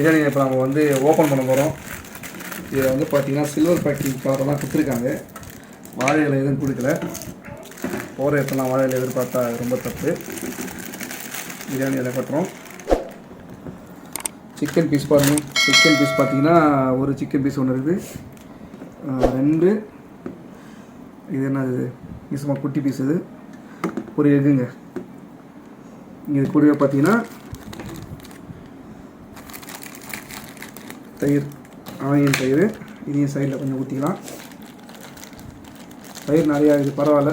இப்போ நம்ம வந்து ஓப்பன் பண்ண போகிறோம் இதில் வந்து பார்த்தீங்கன்னா சில்வர் பேக்கிங் கலரெல்லாம் கொடுத்துருக்காங்க. வாழை இலை எதுவும் கொடுக்கல. போகிற இடத்துலாம் வாழை இலை எதிர்பார்த்தா ரொம்ப தப்பு. பிரியாணி இலை கட்டுறோம். சிக்கன் பீஸ் பாருங்கள் சிக்கன் பீஸ் பார்த்தீங்கன்னா ஒரு சிக்கன் பீஸ் ஒன்று இருக்குது. ரெண்டு. இது என்னது? இது சும்மா குட்டி பீஸ் இது. ஒரு எகுங்க இது கூடவே பார்த்தீங்கன்னா தயிர் ஆனியன் தயிர் இதையும் சைடில் கொஞ்சம் ஊற்றிக்கலாம் தயிர் நிறையா இது பரவாயில்ல.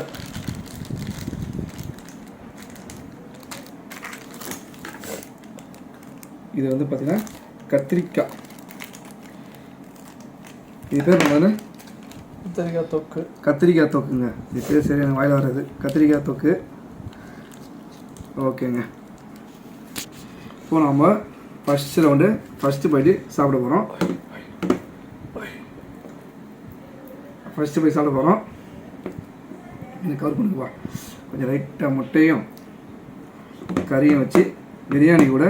இது வந்து பார்த்தீங்கன்னா கத்திரிக்காய். இது பேர் என்னது? கத்திரிக்காய் தொக்கு. கத்திரிக்காய் தொக்குங்க. இது பேர் சரி எனக்கு வாயில் வர்றது கத்திரிக்காய் தொக்கு. ஓகேங்க. இப்போ நம்ம ஃபஸ்ட் ரவுண்டு ஃபஸ்ட்டு போயிட்டு சாப்பிட போகிறோம் ஃபஸ்ட்டு போய் சாப்பிட போகிறோம் எனக்கு கவர் பண்ணுவா கொஞ்சம் லைட்டாக முட்டையும் கறியும் வச்சு பிரியாணி கூட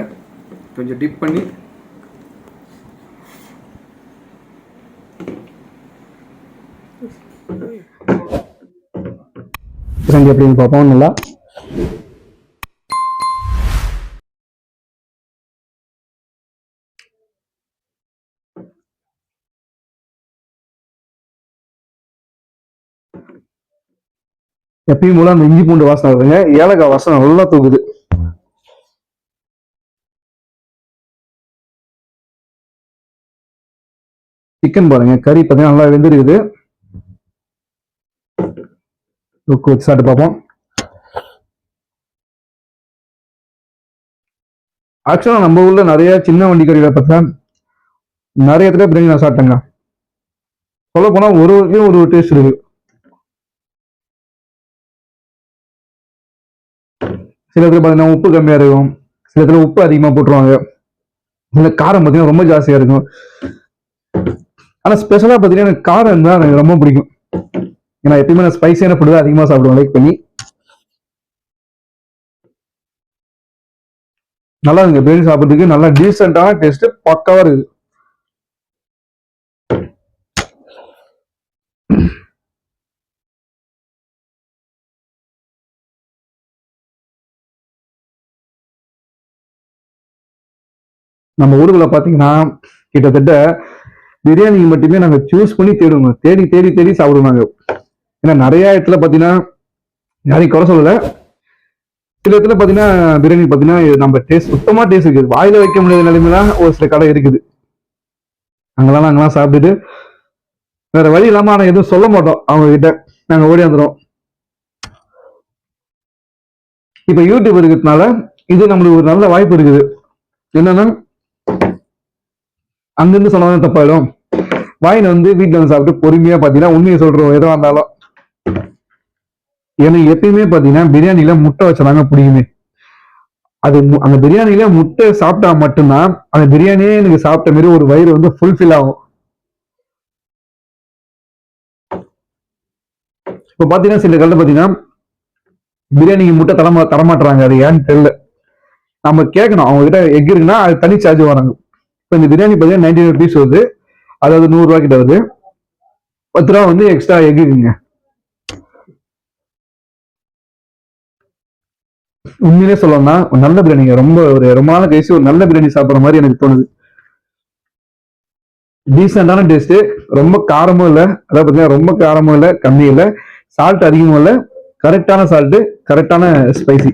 கொஞ்சம் டிப் பண்ணி எப்படின்னு பார்ப்போம். நல்லா எப்பயும் போல அந்த இஞ்சி பூண்டு வாசனை வருதுங்க. ஏலக்காய் வாசனை நல்லா தூக்குது. சிக்கன் பாருங்க. கறி பார்த்தீங்கன்னா நல்லா வெந்திருக்குது. லுக் வச்சு சாப்பிட்டு பார்ப்போம். ஆக்சுவலாக நம்ம ஊர்ல நிறைய சின்ன வண்டி கறிகளை பார்த்தேன் நிறைய இடத்துல பிரியாணி நான் சாப்பிட்டேங்க. சொல்ல போனா ஒரு ஒரு டேஸ்ட் இருக்கு. சில இடத்துல பார்த்தீங்கன்னா உப்பு கம்மியாக இருக்கும். சில இடத்துல உப்பு அதிகமாக போட்டுருவாங்க. இந்த காரம் பார்த்தீங்கன்னா ரொம்ப ஜாஸ்தியாக இருக்கும். ஆனால் ஸ்பெஷலாக பார்த்தீங்கன்னா எனக்கு காரம் தான் எனக்கு ரொம்ப பிடிக்கும். ஏன்னா எப்பயுமே நான் ஸ்பைசியான ஃபுட்டு தான் அதிகமாக சாப்பிடுவேன் லைக் பண்ணி. நல்லா இருக்குங்க பிரியாணி சாப்பிட்றதுக்கு நல்லா டீசெண்டான டேஸ்ட்டு பக்காவாக இருக்குது. நம்ம ஊருக்குள்ள பார்த்தீங்கன்னா கிட்டத்தட்ட பிரியாணி மட்டுமே நாங்கள் சூஸ் பண்ணி தேடுவோம் தேடி தேடி தேடி சாப்பிடுவோம் நாங்கள் ஏன்னா நிறைய இடத்துல பார்த்தீங்கன்னா யாரையும் குறை சொல்லலை. சில இடத்துல பார்த்தீங்கன்னா பிரியாணி பார்த்தீங்கன்னா நம்ம டேஸ்ட் சுத்தமாக டேஸ்ட் இருக்குது. வாயில வைக்க முடியாத நிலைமையில ஒரு சில கடை இருக்குது. அங்கெல்லாம் நாங்கெல்லாம் சாப்பிட்டுட்டு வேற வழி இல்லாமல் ஆனால் எதுவும் சொல்ல மாட்டோம். அவங்க கிட்ட நாங்கள் ஓடியாந்துடும் இப்போ யூடியூப் இருக்கிறதுனால இது நம்மளுக்கு ஒரு நல்ல வாய்ப்பு இருக்குது. என்னன்னா அங்கிருந்து சொன்னாலும் தப்பாயிடும். வாயின் வந்து வீட்டுல வந்து சாப்பிட்டு பொறுமையா பாத்தீங்கன்னா உண்மையை சொல்றோம். எதுவா இருந்தாலும். எனக்கு எப்பயுமே பாத்தீங்கன்னா பிரியாணில முட்டை வச்சதாங்க பிடிக்குமே. அது அந்த பிரியாணில முட்டை சாப்பிட்டா மட்டும்தான் அந்த பிரியாணியே எனக்கு சாப்பிட்ட மாதிரி ஒரு வயிறு வந்து ஃபுல்ஃபில் ஆகும். இப்ப பாத்தீங்கன்னா சில கல்ல பாத்தீங்கன்னா பிரியாணிக்கு முட்டை தரமா தரமாட்டுறாங்க. அது ஏன்னு தெரியல. நம்ம கேட்கணும். அவங்க கிட்ட எக் இருக்குன்னா அது தனி சார்ஜ் வராங்க இப்போ இந்த பிரியாணி பார்த்தீங்கன்னா நைன்டி ருபீஸ் வருது. அதாவது நூறுரூவா கிட்ட வருது. பத்து ரூபா வந்து எக்ஸ்ட்ரா எக்குங்க உண்மையிலே சொல்லணும்னா ஒரு நல்ல பிரியாணிங்க. ரொம்ப ஒரு ரொம்ப நாள் கழிச்சு ஒரு நல்ல பிரியாணி சாப்பிட்ற மாதிரி எனக்கு தோணுது. டீசெண்டான டேஸ்ட் ரொம்ப காரமும் இல்லை. அதாவது பார்த்தீங்கன்னா ரொம்ப காரமும் இல்லை கம்மியும் இல்லை. சால்ட் அதிகமும் இல்லை. கரெக்டான சால்ட்டு கரெக்டான ஸ்பைசி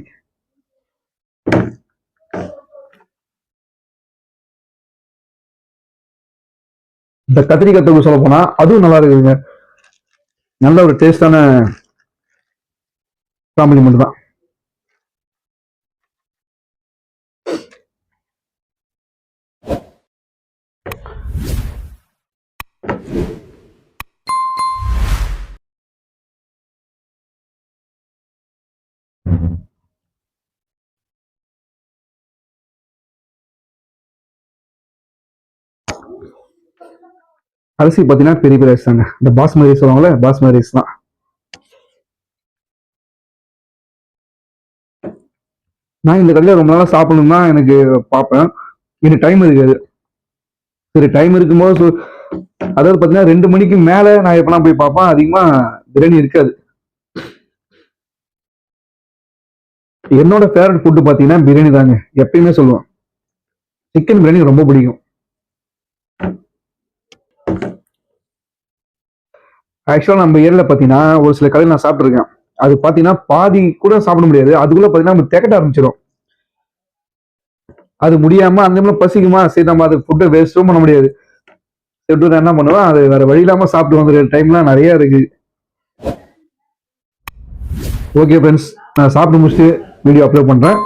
இந்த கத்திரிக்காய் தொக்கு சொல்ல போனா அதுவும் நல்லா இருக்குதுங்க. நல்ல ஒரு டேஸ்டான காம்ப்ளிமெண்ட் தான் அரிசி பார்த்தீங்கன்னா பெரிய பெரிய ரைஸ் தாங்க. இந்த பாஸ்மதி ரைஸ் சொல்லுவாங்கல்ல பாஸ்மதி ரைஸ் தான். நான் இந்த கடையில் ரொம்ப நாளாக சாப்பிடணும்னா எனக்கு பார்ப்பேன். எனக்கு டைம் இருக்காது. சரி டைம் இருக்கும்போது அதாவது பார்த்தீங்கன்னா ரெண்டு மணிக்கு மேலே நான் எப்பனா போய் பார்ப்பேன். அதிகமாக பிரியாணி இருக்காது. என்னோட ஃபேவரட் ஃபுட்டு பார்த்தீங்கன்னா பிரியாணி தாங்க. எப்பயுமே சொல்லுவேன். சிக்கன் பிரியாணி ரொம்ப பிடிக்கும். ஆக்சுவலாக நம்ம ஏரியில் பார்த்தீங்கன்னா ஒரு சில கடையில் நான் சாப்பிட்ருக்கேன் அது பார்த்தீங்கன்னா பாதி கூட சாப்பிட முடியாது. அதுக்குள்ளே பார்த்தீங்கன்னா நம்ம திகட்ட ஆரம்பிச்சிடும் அது முடியாம அந்த மாதிரி பசிக்குமா? சரி நம்ம அது ஃபுட்டை வேஸ்ட்டும் பண்ண முடியாது. சரி என்ன பண்ணுவேன்? அது வேற வழி இல்லாம சாப்பிட்டு வந்துடுற டைம்லாம் நிறைய இருக்கு. ஓகே ஃப்ரெண்ட்ஸ் நான் சாப்பிட்டு முடிச்சுட்டு வீடியோ அப்லோட் பண்றேன்.